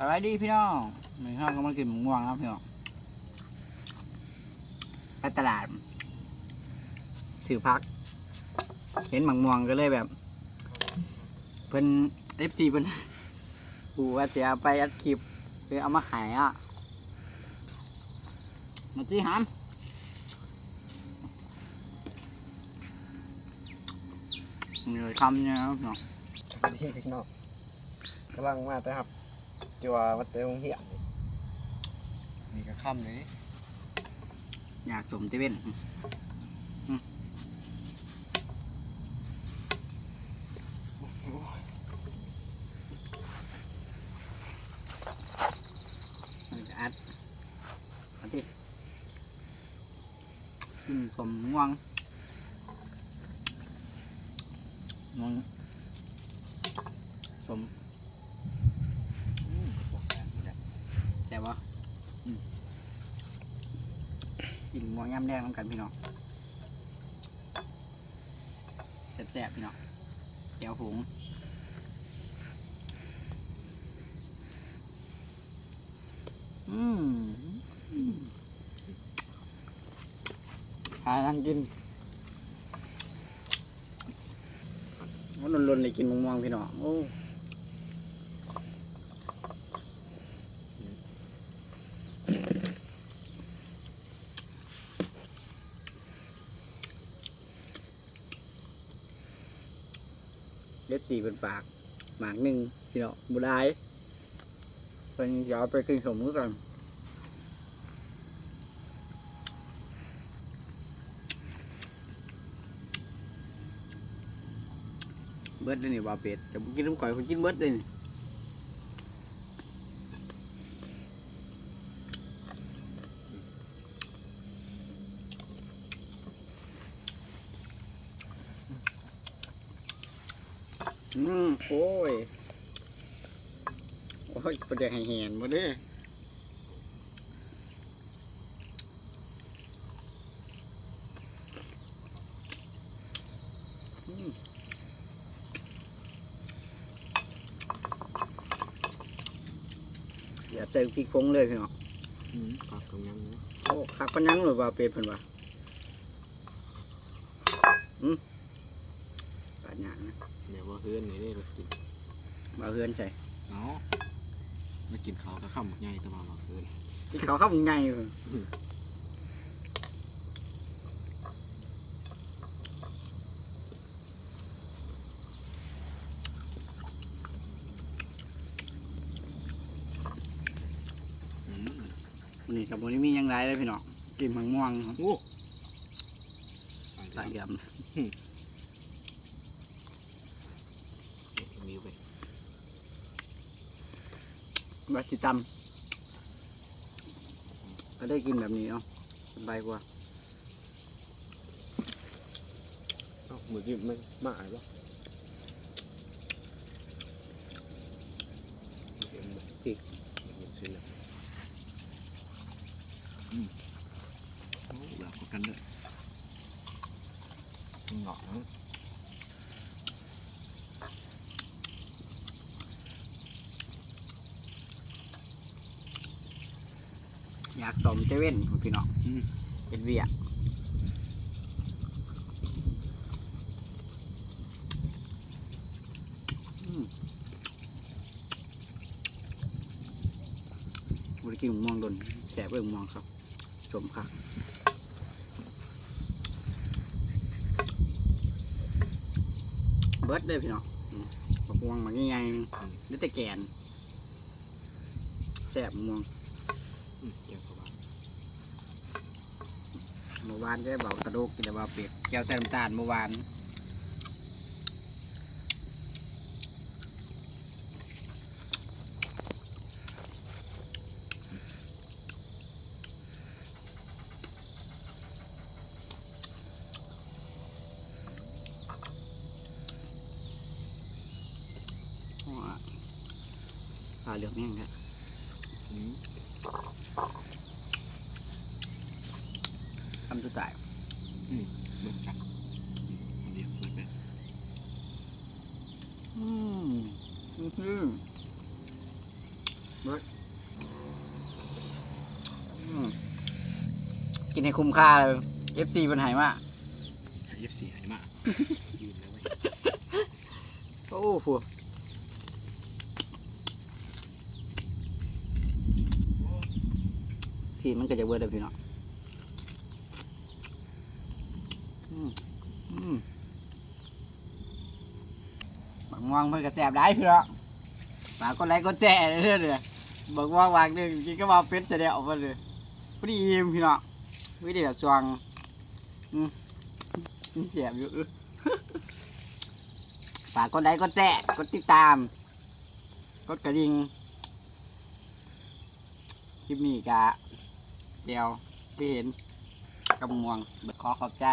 สวัสดีพี่น้องมีข้าวก็มากินหมูม่วงครับพี่น้องไปตลาดสื่อพัก เห็นหมังม่วงก็เลยแบบ เพิ่นเอฟซีเพิ่นกูว่าเสียไปอัดคลิปเลยเอามาขายอะ มาจีหามเหนื่อยคำเนี่ยครับพี่น้องสวัสดีพี่น้องกำลังมาแต่ครับ จัววัดเตงเหียนี่ก็ค่ำเลยอยากสมเตเว่นอืมมันจะอัดเอันที่กินสมง่วงง่วงสม แต่ว่กินง่วงย่ำแดงน้ำกันพี่น้องแซ่บๆพี่น้องแก้วหงอืมหาทางกินมันลนๆเลยกินม่วงๆพี่น้องโอ้ เล็บสี่เป็นปากหมากหนึ่งพี่น้องบุได้เป็นย้อนไปกินสมมือกันเบิร์ดเลยนี่บาเป็ดแต่ผมกินน้ำก่อยผมกินเบิร์ดเลยนี่ อืมโอ้ย โอ้ยประเดี๋ยวให้เห็นมาเด้ออืมอย่าเติมพริกพงเลยพี่น้องปากกำยังนะโอ้คักปานยังหรือว่าเป็ดเพิ่นว่าอืม ปานยังนะเดี๋ยวว่าเฮือนนี่ได้รถกินบ่าวเฮือนใส่เนาะไม่กินเขาก็ค่ำใหญ่ตะมาบอกเฮือนที่เขาเข้าง่ายเพิ่นนี่กับวันนี้มีหยังไรเลยพี่น้องกินมังม่วงครับโอ้ตายย มีไปำบาสิตำก็ได้กินแบบนี้เนาะสบายกว่าเอ้ามือกี้มันมาอะไรวะเห็นบ่พริกเห็นสินะอืมโอ้แบบกันเลยเหงาะ อยากสมเจเว่นของพี่น้องอืม เป็นเวียกอืมบริกินหมูม่วงดนแสบเบิ่งม่วงครับสมครับเบิร์ดเลยพี่น้องอืมบักม่วงมันง่ายๆนี่แต่แกนแสบม่วงอืม เกี่ยวกับว่าเมื่อวานได้เบากระดูกกินแต่ว่าเปียกแก้วใส่น้ำตาลเมื่อวานว้าปลาเหลืองแม่งครับ อืมทำสุดท้ายเบิ่งกันอันเดียวเลยไปอืมอืมอืมกินให้คุ้มค่าเลย FC มันใหายมากเอฟซีหายมากยืนเลยเว้ยโอ้โหทีมันก็จะเวิร์ดเลยพี่เนาะอืมอืม บักม่วงเพิ่นก็แสบได้พี่เนาะฝากกดไลค์กดแชร์เรื่อยเลยบักม่วงวางหนึ่งกินก็มาเป็ดเสยเด็จออกมาเลยพอดีอิ่มพี่เนาะวิธีแบบจวงอืมมันแสบอยู่ฝากกดไลค์กดแชร์กดติดตาม กดกระดิ่งคลิปนี้กะเดียวที่เห็นกำมวงบิดขอขอบใจ